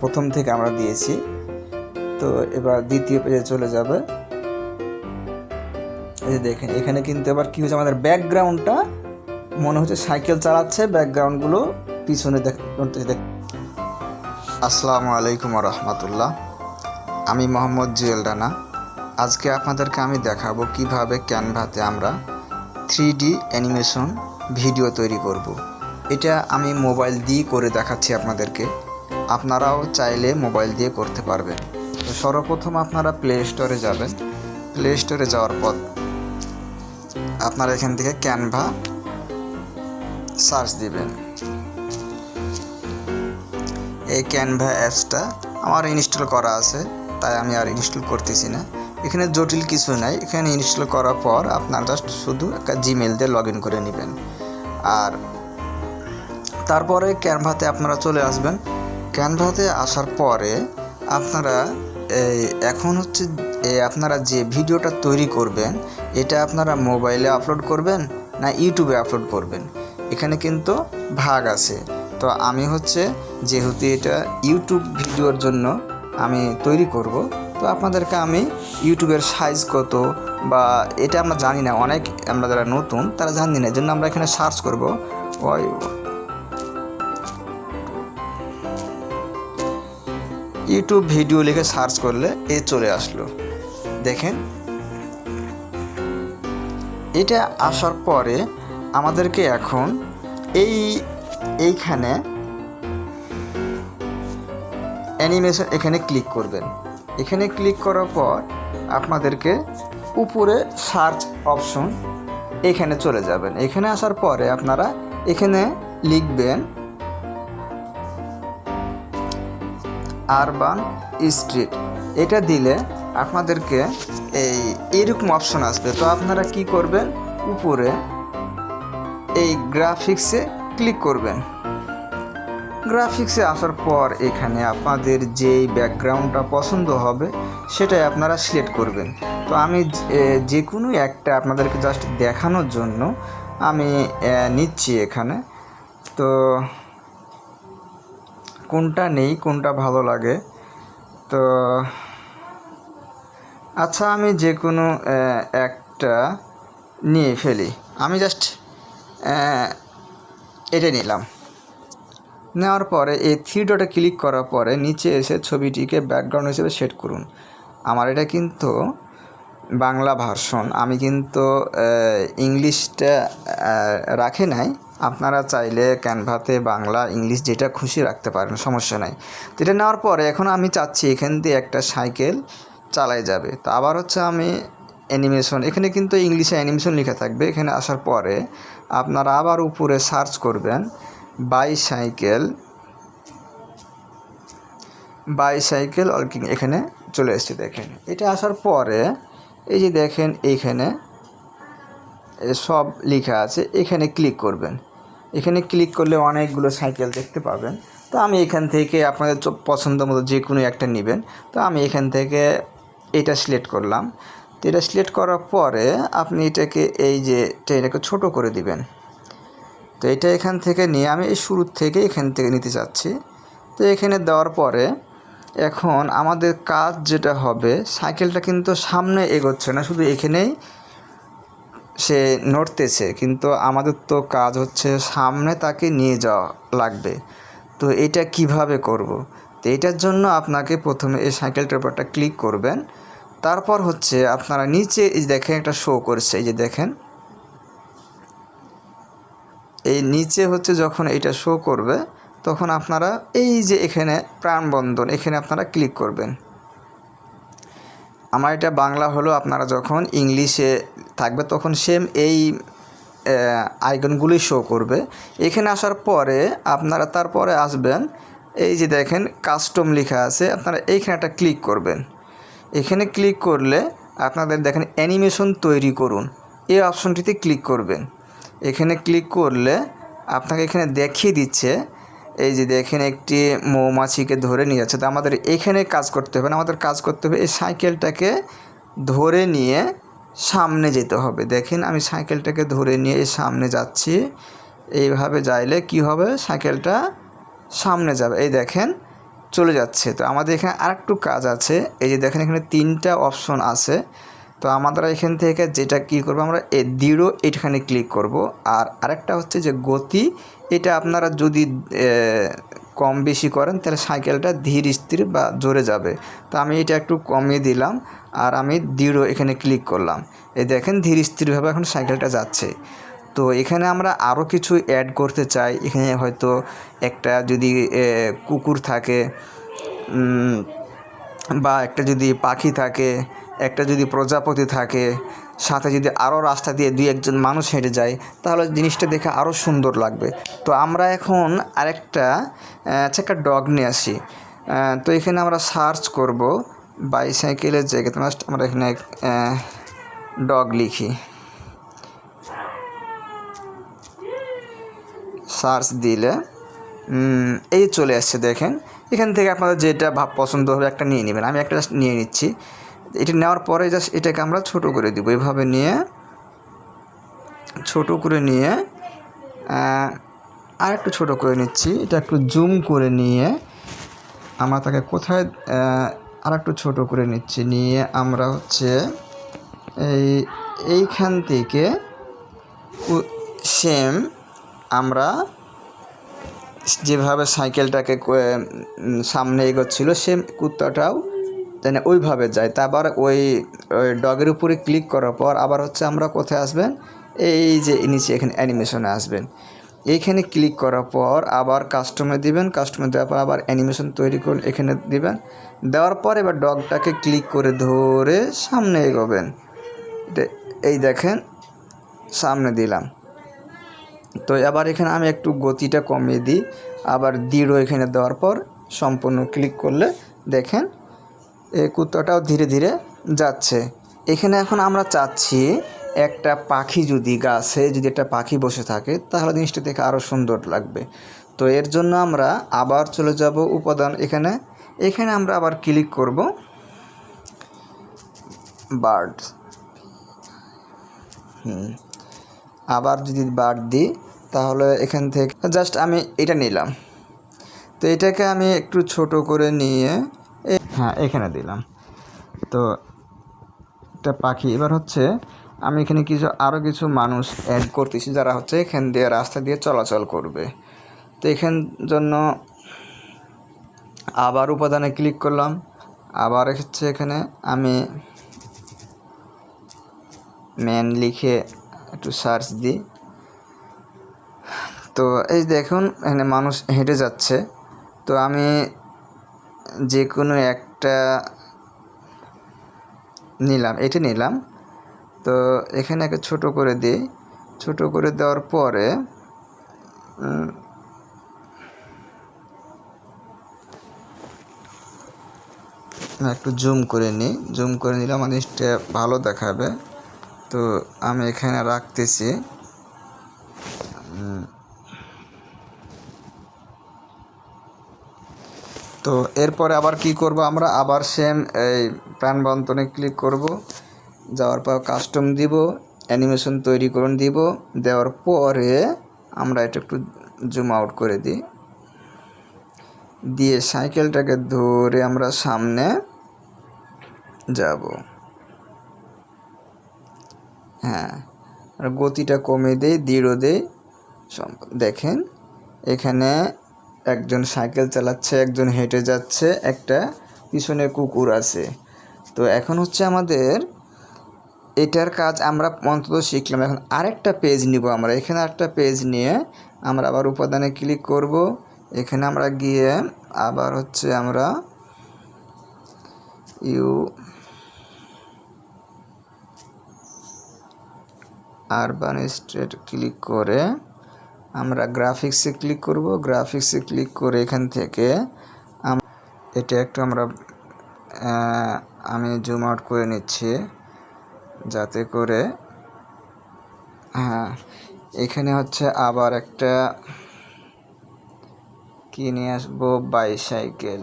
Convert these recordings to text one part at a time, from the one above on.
প্রথম থেকে আমরা দিয়েছি। তো এবার দ্বিতীয় পেজে চলে যাবে। এই যে দেখেন, এখানে কিন্তু এবার কি হচ্ছে, আমাদের ব্যাকগ্রাউন্ডটা মনে হচ্ছে সাইকেল চালাচ্ছে, ব্যাকগ্রাউন্ডগুলো পিছনে দেখ- আসসালামু আলাইকুম রহমতুল্লাহ। আমি মোহাম্মদ জুয়েল রানা। আজকে আপনাদেরকে আমি দেখাবো কীভাবে ক্যানভাতে আমরা থ্রি ডি অ্যানিমেশন ভিডিও তৈরি করব। এটা আমি মোবাইল দিয়ে করে দেখাচ্ছি আপনাদেরকে। আপনারাও চাইলে মোবাইল দিয়ে করতে পারবেন। তো সর্বপ্রথম আপনারা প্লে স্টোরে যাবেন। প্লে স্টোরে যাওয়ার পর আপনারা এখান থেকে ক্যানভা সার্চ দিবেন। এই ক্যানভা অ্যাপসটা আমার ইনস্টল করা আছে, তাই আমি আর ইনস্টল করতেছি না। এখানে জটিল কিছু নাই। এখানে ইনস্টল করার পর আপনার জাস্ট শুধু একটা জিমেল দিয়ে লগ ইন করে নেবেন। আর তারপরে ক্যানভাতে আপনারা চলে আসবেন। ক্যানভাতে আসার পরে আপনারা এখন হচ্ছে আপনারা যে ভিডিওটা তৈরি করবেন, এটা আপনারা মোবাইলে আপলোড করবেন না ইউটিউবে আপলোড করবেন? এখানে কিন্তু ভাগ আছে। তো আমি হচ্ছে যেহেতু এটা ইউটিউব ভিডিওর জন্য আমি তৈরি করব, তো আপনাদেরকে আমি ইউটিউবের সাইজ কত বা এটা আমরা জানি না, অনেক আমরা যারা নতুন তারা জানি না এই জন্য আমরা এখানে সার্চ করব। ওই ইউটিউব ভিডিও লিখে সার্চ করলে এ চলে আসলো। দেখেন। এটা আসার পরে আমাদেরকে এখন এই এইখানে অ্যানিমেশন এখানে ক্লিক করবেন। এখানে ক্লিক করার পর আপনাদেরকে উপরে সার্চ অপশন এখানে চলে যাবেন। এখানে আসার পরে আপনারা এখানে লিখবেন আরবান স্ট্রিট এটা দিলে আপনাদেরকে এই এরকম অপশন আসবে। তো আপনারা কি করবেন? উপরে এই গ্রাফিক্সে ক্লিক করবেন। গ্রাফিক্সে আসার পর এখানে আপনাদের যেই ব্যাকগ্রাউন্ডটা পছন্দ হবে, সেটাই আপনারা সিলেক্ট করবেন। তো আমি যে কোনো একটা আপনাদেরকে জাস্ট দেখানোর জন্য আমি নিচ্ছি এখানে। তো কোনটা নেই, কোনটা ভালো লাগে। তো আচ্ছা আমি যে কোনো একটা নিয়ে ফেলি। আমি জাস্ট এটা নিলাম। নেওয়ার পরে এই থ্রি ডটে ক্লিক করার পরে নিচে এসে ছবিটিকে ব্যাকগ্রাউন্ড হিসেবে সেট করুন। আমার এটা কিন্তু বাংলা ভার্সন আমি কিন্তু ইংলিশটা রাখে নাই। আপনারা চাইলে ক্যানভাতে বাংলা, ইংলিশ যেটা খুশি রাখতে পারেন, সমস্যা নাই। তো এটা নেওয়ার পরে এখন আমি চাচ্ছি এখান দিয়ে একটা সাইকেল চালাই যাবে। তো আবার হচ্ছে আমি অ্যানিমেশন, এখানে কিন্তু ইংলিশে অ্যানিমেশন লেখা থাকবে। এখানে আসার পরে আপনারা আবার উপরে সার্চ করবেন, বাই সাইকেল বাইসাইকেল বাইসাইকেল অর্কিং এখানে চলে এসেছে দেখেন। এটা আসার পরে এই যে দেখেন এইখানে সব লেখা আছে, এখানে ক্লিক করবেন। এখানে ক্লিক করলে অনেকগুলো সাইকেল দেখতে পাবেন। তো আমি এখান থেকে আপনাদের পছন্দ মতো যে কোনো একটা নেবেন। তো আমি এখান থেকে এটা সিলেক্ট করলাম। তো এটা সিলেক্ট করার পরে আপনি এটাকে এই যে এটাকে ছোট করে দিবেন। তো এটা এখান থেকে নিয়ে আমি এই শুরুর থেকে এখান থেকে নিতে চাচ্ছি তো এখানে দেওয়ার পরে এখন আমাদের কাজ যেটা হবে সাইকেলটা কিন্তু সামনে এগোচ্ছে না, শুধু এখানেই সে নড়তেছে, কিন্তু আমাদের তো কাজ হচ্ছে সামনে তাকে নিয়ে যাওয়া লাগবে। তো এটা কীভাবে করব। তো এটার জন্য আপনাকে প্রথমে এই সাইকেলটার উপরটা ক্লিক করবেন। তারপর হচ্ছে আপনারা নিচে এই দেখেন, একটা শো করছে, এই যে দেখেন। এই নিচে হচ্ছে যখন এটা শো করবে, তখন আপনারা এই যে এখানে প্রাণবন্ধন, এখানে আপনারা ক্লিক করবেন। আমার এটা বাংলা হলো আপনারা যখন ইংলিশে থাকবে তখন সেম এই আইকনগুলোই শো করবে। এখানে আসার পরে আপনারা তারপরে আসবেন, এই যে দেখেন কাস্টম লেখা আছে, আপনারা এইখানে একটা ক্লিক করবেন। এখানে ক্লিক করলে আপনাদের দেখেন অ্যানিমেশন তৈরি করুন। এই অপশনটিতে ক্লিক করবেন। এখানে ক্লিক করলে আপনাকে এখানে দেখিয়ে দিচ্ছে এই যে দেখেন একটি মৌমাছিকে ধরে নিয়ে যাচ্ছে। তো আমাদের এখানে কাজ করতে হবে না, আমাদের কাজ করতে হবে এই সাইকেলটাকে ধরে নিয়ে সামনে যেতে হবে। দেখেন আমি সাইকেলটাকে ধরে নিয়ে সামনে যাচ্ছি। এইভাবে যাইলে কি হবে? সাইকেলটা সামনে যাবে। এই দেখেন চলে যাচ্ছে। তো আমাদের এখানে আরেকটু কাজ আছে। এই যে দেখেন এখানে তিনটা অপশন আছে। তো আমরা এখান থেকে যেটা কী করব আমরা, এ দৃঢ় এখানে ক্লিক করব। আর আরেকটা হচ্ছে যে গতি, এটা আপনারা যদি কম বেশি করেন তাহলে সাইকেলটা ধীর স্থির বা জোরে যাবে। তো আমি এটা একটু কমিয়ে দিলাম আর আমি দৃঢ় এখানে ক্লিক করলাম। এই দেখেন ধীর স্থিরভাবে এখন সাইকেলটা যাচ্ছে। তো এখানে আমরা আরও কিছু অ্যাড করতে চাই। এখানে হয়তো একটা যদি কুকুর থাকে বা একটা যদি পাখি থাকে একটা যদি প্রজাপতি থাকে, সাথে যদি আরও রাস্তা দিয়ে দুই একজন মানুষ হেঁটে যায়, তাহলে জিনিসটা দেখে আরও সুন্দর লাগবে। তো আমরা এখন আরেকটা আচ্ছা একটা ডগ নিয়ে আসি। তো এখানে আমরা সার্চ করব বাইসাইকেলের জায়গাতে মাস্ট আমরা এখানে ডগ লিখি। সার্চ দিলে এই চলে আসছে দেখেন। এখান থেকে আপনাদের যেটা ভাব পছন্দ হবে একটা নিয়ে নেবেন। আমি একটা নিয়ে নিচ্ছি। এটা নেওয়ার পরে জাস্ট এটাকে আমরা ছোট করে দিব। এভাবে নিয়ে ছোট করে নিয়ে আর একটু ছোটো করে নিচ্ছি। এটা একটু জুম করে নিয়ে আমরা তাকে কোথায় আর একটু ছোটো করে নিচ্ছি। নিয়ে আমরা হচ্ছে এই, এইখান থেকে সেম আমরা যেভাবে সাইকেলটাকে সামনে এগোচ্ছিল সেম কুত্তাটাও যেন ওইভাবে যায়। তারপর ওই ডগের উপরে ক্লিক করার পর আবার হচ্ছে আমরা কোথায় আসবেন? এই যে নিচে এখানে অ্যানিমেশনে আসবেন। এইখানে ক্লিক করার পর আবার কাস্টমে দিবেন। কাস্টমে দেওয়ার পর আবার অ্যানিমেশন তৈরি করে এখানে দিবেন। দেওয়ার পর এবার ডগটাকে ক্লিক করে ধরে সামনে এগোবেন। এই দেখেন, সামনে দিলাম। তো আবার এখানে আমি একটু গতিটা কমিয়ে দিই। আবার দৃঢ় এখানে দেওয়ার পর সম্পূর্ণ ক্লিক করলে দেখেন এই কুত্তাটাও ধীরে ধীরে যাচ্ছে। এখানে এখন আমরা চাচ্ছি একটা পাখি যদি গাছে যদি একটা পাখি বসে থাকে, তাহলে জিনিসটা দেখে আরও সুন্দর লাগবে। তো এর জন্য আমরা আবার চলে যাব উপাদান এখানে। এখানে আমরা আবার ক্লিক করব বার্ড হুম, আবার যদি বার্ড দিই, তাহলে এখান থেকে জাস্ট আমি এটা নিলাম। তো এটাকে আমি একটু ছোট করে নিয়ে হ্যাঁ এখানে দিলাম। তো একটা পাখি। এবার হচ্ছে আমি এখানে কিছু আরও কিছু মানুষ অ্যাড করতেছি যারা হচ্ছে এখান দিয়ে রাস্তা দিয়ে চলাচল করবে। তো এখান জন্য আবার উপাদানে ক্লিক করলাম। আবার হচ্ছে এখানে আমি ম্যান লিখে একটু সার্চ দিই। তো এই দেখুন, এখানে মানুষ হেঁটে যাচ্ছে। তো আমি যে কোনো একটা নিলাম, এটি নিলাম। তো এখানে একে ছোট করে দিই। ছোট করে দেওয়ার পরে একটু জুম করে নিই। জুম করে নিলে আমার জিনিসটা ভালো দেখাবে। তো আমি এখানে রাখতেছি। তো এরপরে আবার কি করব? আমরা আবার সেম এই প্রাণবন্তনে ক্লিক করব। যাওয়ার পর কাস্টম দিব অ্যানিমেশন তৈরি করুন দিব। দেওয়ার পরে আমরা এটা একটু জুম আউট করে দিই। দিয়ে সাইকেলটাকে ধরে আমরা সামনে যাব। হ্যাঁ আর গতিটা কমে দেই, দৃঢ় দেই। দেখেন, এখানে একজন সাইকেল চালাচ্ছে, একজন হেঁটে যাচ্ছে, একটা পিছনে কুকুর আছে। তো এখন হচ্ছে আমাদের এটার কাজ আমরা অন্তত শিখলাম। এখন আরেকটা পেজ নিব আমরা। এখানে একটা পেজ নিয়ে আমরা আবার উপাদানে ক্লিক করব। এখানে আমরা গিয়ে আবার হচ্ছে আমরা ইউ আরবান স্টেট ক্লিক করে আমরা গ্রাফিক্সে ক্লিক করব। গ্রাফিক্সে ক্লিক করে এখান থেকে এটা একটু আমরা আমি জুম আউট করে নিচ্ছি যাতে করে হ্যাঁ এখানে হচ্ছে আবার একটা কিনে আসব? বাইসাইকেল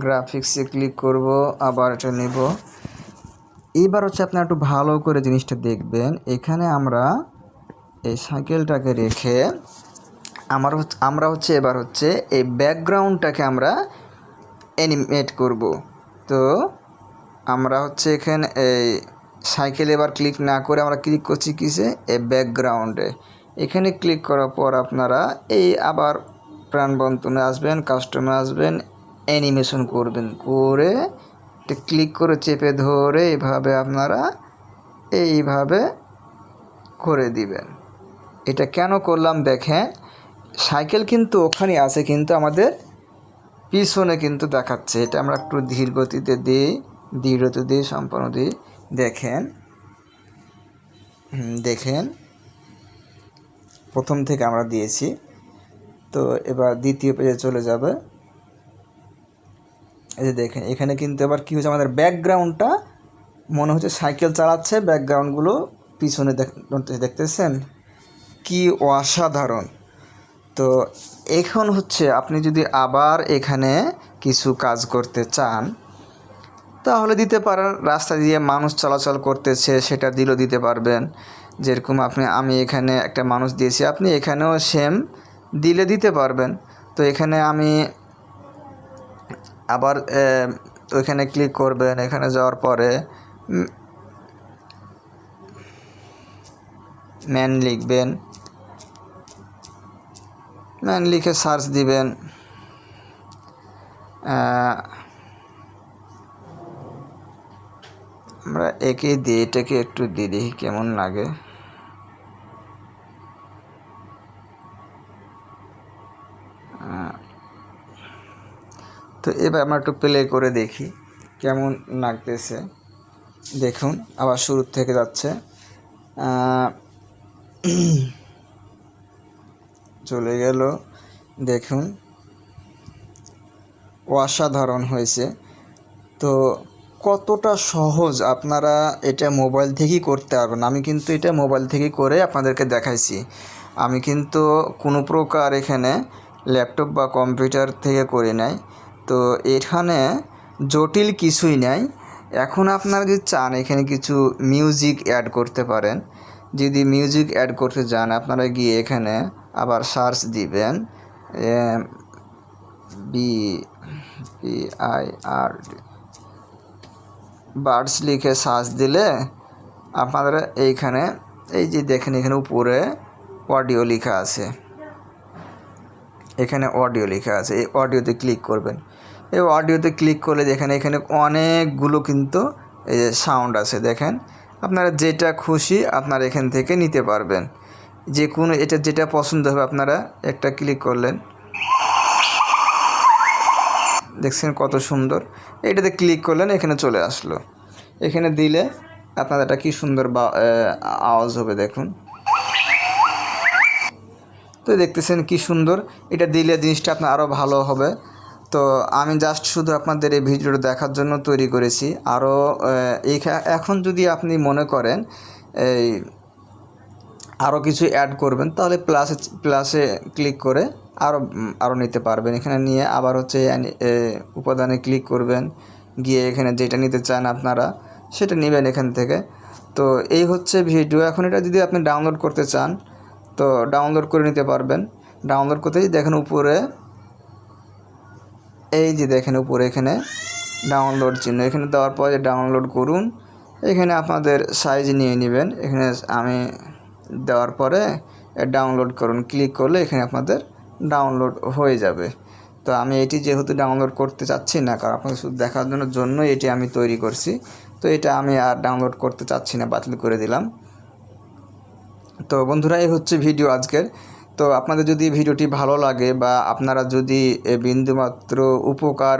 গ্রাফিক্সে ক্লিক করব, আবার এটা নেব। এইবার হচ্ছে আপনারা একটু ভালো করে জিনিসটা দেখবেন। এখানে আমরা এই সাইকেলটাকে রেখে আমার আমরা হচ্ছে এবার হচ্ছে এই ব্যাকগ্রাউন্ডটাকে আমরা অ্যানিমেট করব। তো আমরা হচ্ছে এখানে এই সাইকেল এবার ক্লিক না করে আমরা ক্লিক করছি কিসে? এই ব্যাকগ্রাউন্ডে এখানে ক্লিক করার পর আপনারা এই আবার প্রাণবন্তনে আসবেন কাস্টমে আসবেন অ্যানিমেশন করবেন। করে ক্লিক করে চেপে ধরে এইভাবে আপনারা এইভাবে করে দিবেন। এটা কেন করলাম দেখেন, সাইকেল কিন্তু ওখানে আছে কিন্তু আমাদের পিছনে কিন্তু দেখাচ্ছে। এটা আমরা একটু ধীর গতিতে দিই, দৃঢ়তে দিই সম্পন্ন দিই। দেখেন দেখেন। প্রথম থেকে আমরা দিয়েছি। তো এবার দ্বিতীয় পেজে চলে যাবে। এই যে দেখেন, এখানে কিন্তু এবার কী হচ্ছে আমাদের ব্যাকগ্রাউন্ডটা মনে হচ্ছে সাইকেল চালাচ্ছে ব্যাকগ্রাউন্ডগুলো পিছনে দেখ- দেখতেছেন? কি অসাধারণ। তো এখন হচ্ছে আপনি যদি আবার এখানে কিছু কাজ করতে চান, তাহলে দিতে পারেন, রাস্তা দিয়ে মানুষ চলাচল করতেছে, সেটা দিলেও দিতে পারবেন। যেরকম আপনি, আমি এখানে একটা মানুষ দিয়েছি, আপনি এখানেও সেম দিলে দিতে পারবেন। তো এখানে আমি আবার ওইখানে ক্লিক করবেন, এখানে যাওয়ার পরে ম্যান লিখবেন। ম্যান লিখে সার্চ দিবেন। আমরা একে দিই, এটাকে একটু দিয়ে দেখি কেমন লাগে। তো এবার আমরা একটু প্লে করে দেখি কেমন লাগতেছে। দেখুন, আবার শুরু থেকে যাচ্ছে। চলে গেল। দেখুন, অসাধারণ হয়েছে। তো কতটা সহজ আপনারা এটা মোবাইল থেকেই করতে পারবেন। আমি কিন্তু এটা মোবাইল থেকেই করে আপনাদেরকে দেখাইছি। আমি কিন্তু কোনো প্রকার এখানে ল্যাপটপ বা কম্পিউটার থেকে করি নাই। তো এখানে জটিল কিছুই নাই। এখন আপনারা যদি চান, এখানে কিছু মিউজিক অ্যাড করতে পারেন। যদি মিউজিক অ্যাড করতে চান আপনারা গিয়ে এখানে আবার সার্চ দিবেন B B I R birds লিখে সার্চ দিলে আপনারা এইখানে, এই যে দেখেন এখানে উপরে অডিও লেখা আছে। এখানে অডিও লেখা আছে, এই অডিওতে ক্লিক করবেন। এই অডিওতে ক্লিক করলে দেখেন এখানে অনেকগুলো কিন্তু এই যে সাউন্ড আছে, দেখেন। আপনারা যেটা খুশি আপনারা এখান থেকে নিতে পারবেন। যে কোনো, এটা যেটা পছন্দ হবে আপনারা একটা ক্লিক করলেন। দেখছেন কত সুন্দর? এটাতে ক্লিক করলেন, এখানে চলে আসলো। এখানে দিলে আপনাদের একটা কি সুন্দর বা আওয়াজ হবে, দেখুন। তো দেখতেছেন কি সুন্দর। এটা দিলে জিনিসটা আপনার আরও ভালো হবে। তো আমি জাস্ট শুধু আপনাদের এই ভিডিওটা দেখার জন্য তৈরি করেছি। আরও এখন যদি আপনি মনে করেন, এই আরও কিছু অ্যাড করবেন, তাহলে প্লাসে প্লাসে ক্লিক করে আরও আরও নিতে পারবেন। এখানে নিয়ে আবার হচ্ছে উপাদানে ক্লিক করবেন। গিয়ে এখানে যেটা নিতে চান আপনারা, সেটা নেবেন এখান থেকে। তো এই হচ্ছে ভিডিও। এখন এটা যদি আপনি ডাউনলোড করতে চান তো ডাউনলোড করে নিতে পারবেন। ডাউনলোড করতেই দেখেন উপরে, এই যে দেখেন উপরে এখানে ডাউনলোড চিহ্ন। এখানে দেওয়ার পরে ডাউনলোড করুন। এখানে আপনাদের সাইজ নিয়ে নেবেন। এখানে আমি দেওয়ার পরে ডাউনলোড করুন। ক্লিক করলে এখানে আপনাদের ডাউনলোড হয়ে যাবে। তো আমি এটি যেহেতু ডাউনলোড করতে চাচ্ছি না, কারণ আপনাদের শুধু দেখার জন্য, জন্যই এটি আমি তৈরি করছি। তো এটা আমি আর ডাউনলোড করতে চাচ্ছি না, বাতিল করে দিলাম। তো বন্ধুরা, এই হচ্ছে ভিডিও আজকের। তো আপনাদের যদি ভিডিওটি ভালো লাগে বা আপনারা যদি বিন্দুমাত্র উপকার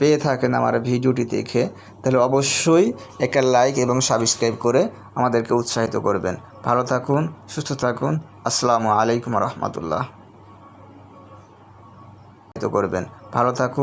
পেয়ে থাকেন আমার ভিডিওটি দেখে, তাহলে অবশ্যই একটা লাইক এবং সাবস্ক্রাইব করে আমাদেরকে উৎসাহিত করবেন। ভালো থাকুন, সুস্থ থাকুন, আসসালামু আলাইকুম রহমতুল্লাহ। করবেন। ভালো থাকুন।